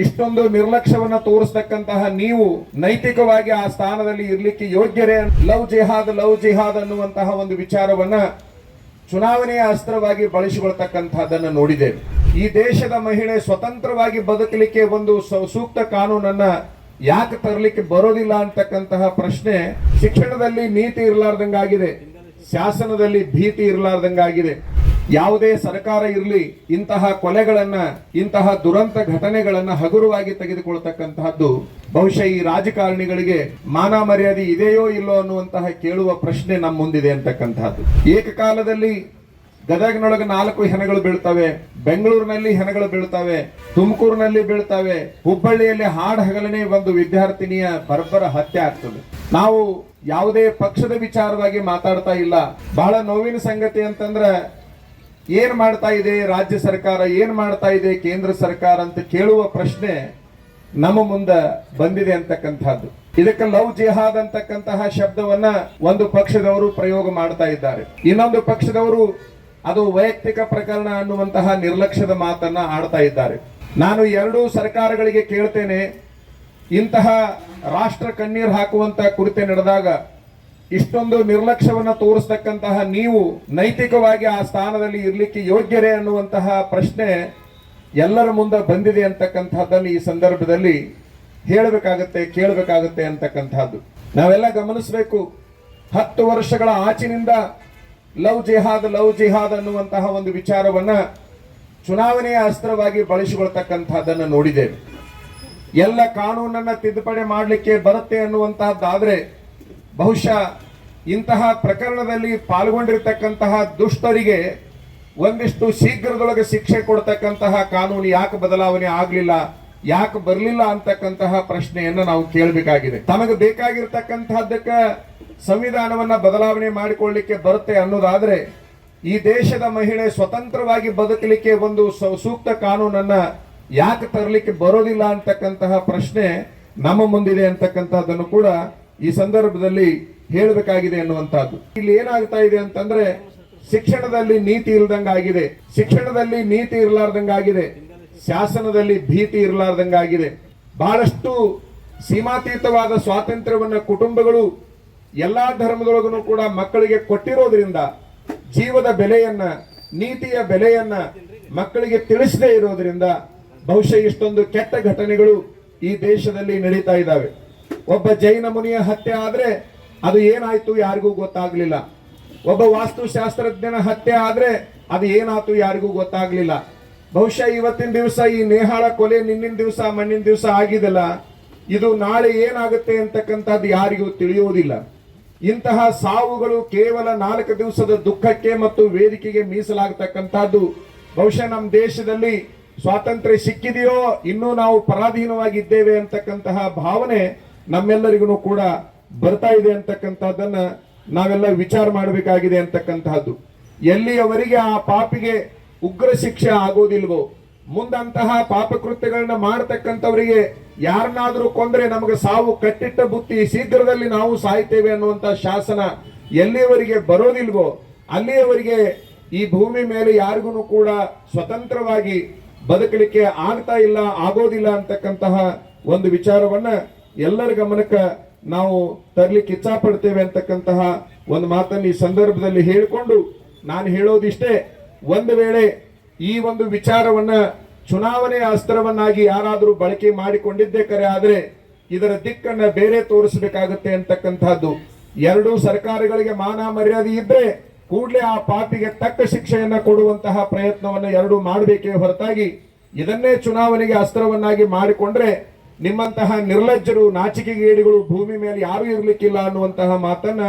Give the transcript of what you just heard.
ಇಷ್ಟೊಂದು ನಿರ್ಲಕ್ಷ್ಯವನ್ನ ತೋರಿಸ್ತಕ್ಕಂತಹ ನೀವು ನೈತಿಕವಾಗಿ ಆ ಸ್ಥಾನದಲ್ಲಿ ಇರ್ಲಿಕ್ಕೆ ಯೋಗ್ಯರೇ ಲವ್ ಜಿಹಾದ್ ಲವ್ ಜಿಹಾದ್ ಅನ್ನುವಂತಹ ಒಂದು ವಿಚಾರವನ್ನ ಚುನಾವಣೆಯ ಅಸ್ತ್ರವಾಗಿ ಬಳಸಿಕೊಳ್ತಕ್ಕಂತಹದ್ದನ್ನ ನೋಡಿದ್ದೇವೆ. ಈ ದೇಶದ ಮಹಿಳೆ ಸ್ವತಂತ್ರವಾಗಿ ಬದುಕಲಿಕ್ಕೆ ಒಂದು ಸೂಕ್ತ ಕಾನೂನನ್ನ ಯಾಕೆ ತರಲಿಕ್ಕೆ ಬರೋದಿಲ್ಲ ಅಂತಕ್ಕಂತಹ ಪ್ರಶ್ನೆ ಶಿಕ್ಷಣದಲ್ಲಿ ನೀತಿ ಇರಲಾರ್ದಂಗಾಗಿದೆ. ಶಾಸನದಲ್ಲಿ ಭೀತಿ ಇರಲಾರ್ದಂಗಾಗಿದೆ. ಯಾವುದೇ ಸರ್ಕಾರ ಇರಲಿ, ಇಂತಹ ಕೊಲೆಗಳನ್ನ, ಇಂತಹ ದುರಂತ ಘಟನೆಗಳನ್ನ ಹಗುರವಾಗಿ ತೆಗೆದುಕೊಳ್ತಕ್ಕಂತಹದ್ದು ಬಹುಶಃ ಈ ರಾಜಕಾರಣಿಗಳಿಗೆ ಮಾನ ಮರ್ಯಾದೆ ಇದೆಯೋ ಇಲ್ಲೋ ಅನ್ನುವಂತಹ ಕೇಳುವ ಪ್ರಶ್ನೆ ನಮ್ಮ ಮುಂದಿದೆ ಅಂತಕ್ಕಂತಹದ್ದು. ಏಕಕಾಲದಲ್ಲಿ ಗದಗ್ನೊಳಗೆ ನಾಲ್ಕು ಹೆಣಗಳು ಬೀಳ್ತವೆ, ಬೆಂಗಳೂರಿನಲ್ಲಿ ಹೆಣಗಳು ಬೀಳ್ತವೆ, ತುಮಕೂರಿನಲ್ಲಿ ಬೀಳ್ತವೆ, ಹುಬ್ಬಳ್ಳಿಯಲ್ಲಿ ಹಾಡ್ ಹಗಲನೇ ಒಂದು ವಿದ್ಯಾರ್ಥಿನಿಯ ಬರ್ಬರ ಹತ್ಯೆ ಆಗ್ತದೆ. ನಾವು ಯಾವುದೇ ಪಕ್ಷದ ವಿಚಾರವಾಗಿ ಮಾತಾಡ್ತಾ ಇಲ್ಲ. ಬಹಳ ನೋವಿನ ಸಂಗತಿ ಅಂತಂದ್ರೆ ಏನ್ ಮಾಡ್ತಾ ಇದೆ? ರಾಜ್ಯ ಸರ್ಕಾರ ಏನು ಮಾಡ್ತಾ ಇದೆ? ಕೇಂದ್ರ ಸರ್ಕಾರ ಅಂತ ಕೇಳುವ ಪ್ರಶ್ನೆ ನಮ್ಮ ಮುಂದೆ ಬಂದಿದೆ ಅಂತಕ್ಕಂಥದ್ದು. ಇದಕ್ಕೆ ಲವ್ ಜಿಹಾದ್ ಅಂತಕ್ಕಂತಹ ಶಬ್ದವನ್ನ ಒಂದು ಪಕ್ಷದವರು ಪ್ರಯೋಗ ಮಾಡ್ತಾ ಇದ್ದಾರೆ. ಇನ್ನೊಂದು ಪಕ್ಷದವರು ಅದು ವೈಯಕ್ತಿಕ ಪ್ರಕರಣ ಅನ್ನುವಂತಹ ನಿರ್ಲಕ್ಷ್ಯದ ಮಾತನ್ನ ಆಡ್ತಾ ಇದ್ದಾರೆ. ನಾನು ಎರಡೂ ಸರ್ಕಾರಗಳಿಗೆ ಕೇಳ್ತೇನೆ. ಇಂತಹ ರಾಷ್ಟ್ರ ಕಣ್ಣೀರು ಹಾಕುವಂತ ಕುರಿತೆ ನಡೆದಾಗ ಇಷ್ಟೊಂದು ನಿರ್ಲಕ್ಷ್ಯವನ್ನ ತೋರಿಸ್ತಕ್ಕಂತಹ ನೀವು ನೈತಿಕವಾಗಿ ಆ ಸ್ಥಾನದಲ್ಲಿ ಇರಲಿಕ್ಕೆ ಯೋಗ್ಯರೇ ಅನ್ನುವಂತಹ ಪ್ರಶ್ನೆ ಎಲ್ಲರ ಮುಂದೆ ಬಂದಿದೆ ಅಂತಕ್ಕಂಥದ್ದನ್ನು ಈ ಸಂದರ್ಭದಲ್ಲಿ ಹೇಳಬೇಕಾಗತ್ತೆ, ಕೇಳಬೇಕಾಗತ್ತೆ ಅಂತಕ್ಕಂಥದ್ದು ನಾವೆಲ್ಲ ಗಮನಿಸಬೇಕು. ಹತ್ತು ವರ್ಷಗಳ ಆಚಿನಿಂದ ಲವ್ ಜಿಹಾದ್ ಲವ್ ಜಿಹಾದ್ ಅನ್ನುವಂತಹ ಒಂದು ವಿಚಾರವನ್ನ ಚುನಾವಣೆಯ ಅಸ್ತ್ರವಾಗಿ ಬಳಸಿಕೊಳ್ತಕ್ಕಂಥದ್ದನ್ನು ನೋಡಿದ್ದೇವೆ. ಎಲ್ಲ ಕಾನೂನನ್ನ ತಿದ್ದುಪಡಿ ಮಾಡಲಿಕ್ಕೆ ಬರುತ್ತೆ ಅನ್ನುವಂತಹದ್ದಾದ್ರೆ ಬಹುಶಃ ಇಂತಹ ಪ್ರಕರಣದಲ್ಲಿ ಪಾಲ್ಗೊಂಡಿರ್ತಕ್ಕಂತಹ ದುಷ್ಟರಿಗೆ ಒಂದಿಷ್ಟು ಶೀಘ್ರದೊಳಗೆ ಶಿಕ್ಷೆ ಕೊಡ್ತಕ್ಕಂತಹ ಕಾನೂನು ಯಾಕೆ ಬದಲಾವಣೆ ಆಗಲಿಲ್ಲ, ಯಾಕೆ ಬರಲಿಲ್ಲ ಅಂತಕ್ಕಂತಹ ಪ್ರಶ್ನೆಯನ್ನು ನಾವು ಕೇಳಬೇಕಾಗಿದೆ. ತಮಗೆ ಬೇಕಾಗಿರ್ತಕ್ಕಂತಹದ್ದಕ್ಕ ಸಂವಿಧಾನವನ್ನ ಬದಲಾವಣೆ ಮಾಡಿಕೊಳ್ಳಿಕ್ಕೆ ಬರುತ್ತೆ ಅನ್ನೋದಾದ್ರೆ, ಈ ದೇಶದ ಮಹಿಳೆ ಸ್ವತಂತ್ರವಾಗಿ ಬದುಕಲಿಕ್ಕೆ ಒಂದು ಸೂಕ್ತ ಕಾನೂನನ್ನ ಯಾಕೆ ತರಲಿಕ್ಕೆ ಬರೋದಿಲ್ಲ ಅಂತಕ್ಕಂತಹ ಪ್ರಶ್ನೆ ನಮ್ಮ ಮುಂದಿದೆ ಅಂತಕ್ಕಂಥದ್ದನ್ನು ಕೂಡ ಈ ಸಂದರ್ಭದಲ್ಲಿ ಹೇಳಬೇಕಾಗಿದೆ ಎನ್ನುವಂತಹದ್ದು ಇಲ್ಲಿ ಏನಾಗ್ತಾ ಇದೆ ಅಂತಂದ್ರೆ ಶಿಕ್ಷಣದಲ್ಲಿ ನೀತಿ ಇಲ್ದಂಗಾಗಿದೆ. ಶಿಕ್ಷಣದಲ್ಲಿ ನೀತಿ ಇರಲಾರ್ದಂಗಾಗಿದೆ. ಶಾಸನದಲ್ಲಿ ಭೀತಿ ಇರಲಾರ್ದಂಗಾಗಿದೆ. ಬಹಳಷ್ಟು ಸೀಮಾತೀತವಾದ ಸ್ವಾತಂತ್ರ್ಯವನ್ನ ಕುಟುಂಬಗಳು ಎಲ್ಲಾ ಧರ್ಮದೊಳಗೂ ಕೂಡ ಮಕ್ಕಳಿಗೆ ಕೊಟ್ಟಿರೋದ್ರಿಂದ ಜೀವದ ಬೆಲೆಯನ್ನ, ನೀತಿಯ ಬೆಲೆಯನ್ನ ಮಕ್ಕಳಿಗೆ ತಿಳಿಸದೇ ಇರೋದ್ರಿಂದ ಬಹುಶಃ ಇಷ್ಟೊಂದು ಕೆಟ್ಟ ಘಟನೆಗಳು ಈ ದೇಶದಲ್ಲಿ ನಡೀತಾ ಇದ್ದಾವೆ. ಒಬ್ಬ ಜೈನ ಮುನಿಯ ಹತ್ಯೆ ಆದ್ರೆ ಅದು ಏನಾಯ್ತು ಯಾರಿಗೂ ಗೊತ್ತಾಗ್ಲಿಲ್ಲ. ಒಬ್ಬ ವಾಸ್ತುಶಾಸ್ತ್ರಜ್ಞನ ಹತ್ಯೆ ಆದ್ರೆ ಅದು ಏನಾಯ್ತು ಯಾರಿಗೂ ಗೊತ್ತಾಗ್ಲಿಲ್ಲ. ಬಹುಶಃ ಇವತ್ತಿನ ದಿವಸ ಈ ನೇಹಾಳ ಕೊಲೆ ನಿನ್ನಿನ ದಿವಸ, ಮಣ್ಣಿನ ದಿವಸ ಆಗಿದೆಲ್ಲ. ಇದು ನಾಳೆ ಏನಾಗುತ್ತೆ ಅಂತಕ್ಕಂಥದ್ದು ಯಾರಿಗೂ ತಿಳಿಯುವುದಿಲ್ಲ. ಇಂತಹ ಸಾವುಗಳು ಕೇವಲ ನಾಲ್ಕು ದಿವಸದ ದುಃಖಕ್ಕೆ ಮತ್ತು ವೇದಿಕೆಗೆ ಮೀಸಲಾಗತಕ್ಕಂಥದ್ದು. ಬಹುಶಃ ನಮ್ಮ ದೇಶದಲ್ಲಿ ಸ್ವಾತಂತ್ರ್ಯ ಸಿಕ್ಕಿದೆಯೋ, ಇನ್ನೂ ನಾವು ಪರಾಧೀನವಾಗಿದ್ದೇವೆ ಅಂತಕ್ಕಂತಹ ಭಾವನೆ ನಮ್ಮೆಲ್ಲರಿಗೂ ಕೂಡ ಬರ್ತಾ ಇದೆ ಅಂತಕ್ಕಂಥದ್ದನ್ನ ನಾವೆಲ್ಲ ವಿಚಾರ ಮಾಡಬೇಕಾಗಿದೆ ಅಂತಕ್ಕಂತಹದ್ದು. ಎಲ್ಲಿಯವರಿಗೆ ಆ ಪಾಪಿಗೆ ಉಗ್ರ ಶಿಕ್ಷೆ ಆಗೋದಿಲ್ವೋ, ಮುಂದಂತಹ ಪಾಪಕೃತ್ಯಗಳನ್ನ ಮಾಡತಕ್ಕಂಥವರಿಗೆ ಯಾರನ್ನಾದರೂ ಕೊಂದ್ರೆ ನಮಗೆ ಸಾವು ಕಟ್ಟಿಟ್ಟ ಬುತ್ತಿ ಶೀಘ್ರದಲ್ಲಿ ನಾವು ಸಾಯ್ತೇವೆ ಅನ್ನುವಂಥ ಶಾಸನ ಎಲ್ಲಿಯವರಿಗೆ ಬರೋದಿಲ್ವೋ, ಅಲ್ಲಿಯವರಿಗೆ ಈ ಭೂಮಿ ಮೇಲೆ ಯಾರಿಗೂ ಕೂಡ ಸ್ವತಂತ್ರವಾಗಿ ಬದುಕಲಿಕ್ಕೆ ಆಗ್ತಾ ಇಲ್ಲ, ಆಗೋದಿಲ್ಲ ಅಂತಕ್ಕಂತಹ ಒಂದು ವಿಚಾರವನ್ನ ಎಲ್ಲರ ಗಮನಕ್ಕೆ ನಾವು ತರ್ಲಿಕ್ಕೆ ಇಚ್ಛಾಪಡ್ತೇವೆ ಅಂತಕ್ಕಂತಹ ಒಂದು ಮಾತನ್ನು ಈ ಸಂದರ್ಭದಲ್ಲಿ ಹೇಳಿಕೊಂಡು ನಾನು ಹೇಳೋದಿಷ್ಟೇ, ಒಂದು ವೇಳೆ ಈ ಒಂದು ವಿಚಾರವನ್ನ ಚುನಾವಣೆಯ ಅಸ್ತ್ರವನ್ನಾಗಿ ಯಾರಾದರೂ ಬಳಕೆ ಮಾಡಿಕೊಂಡಿದ್ದೇ ಕರೆ ಆದರೆ ಇದರ ದಿಕ್ಕನ್ನ ಬೇರೆ ತೋರಿಸಬೇಕಾಗುತ್ತೆ ಅಂತಕ್ಕಂಥದ್ದು. ಎರಡೂ ಸರ್ಕಾರಗಳಿಗೆ ಮಾನ ಮರ್ಯಾದೆ ಇದ್ದರೆ ಕೂಡಲೇ ಆ ಪಾಪಿಗೆ ತಕ್ಕ ಶಿಕ್ಷೆಯನ್ನು ಕೊಡುವಂತಹ ಪ್ರಯತ್ನವನ್ನು ಎರಡೂ ಮಾಡಬೇಕೇ ಹೊರತಾಗಿ ಇದನ್ನೇ ಚುನಾವಣೆಗೆ ಅಸ್ತ್ರವನ್ನಾಗಿ ಮಾಡಿಕೊಂಡ್ರೆ ನಿಮ್ಮಂತಹ ನಿರ್ಲಜ್ಜರು ನಾಚಿಕೆಗೇಡಿಗಳು ಭೂಮಿ ಮೇಲೆ ಯಾರು ಇರಲಿಕ್ಕಿಲ್ಲ ಅನ್ನುವಂತಹ ಮಾತನ್ನ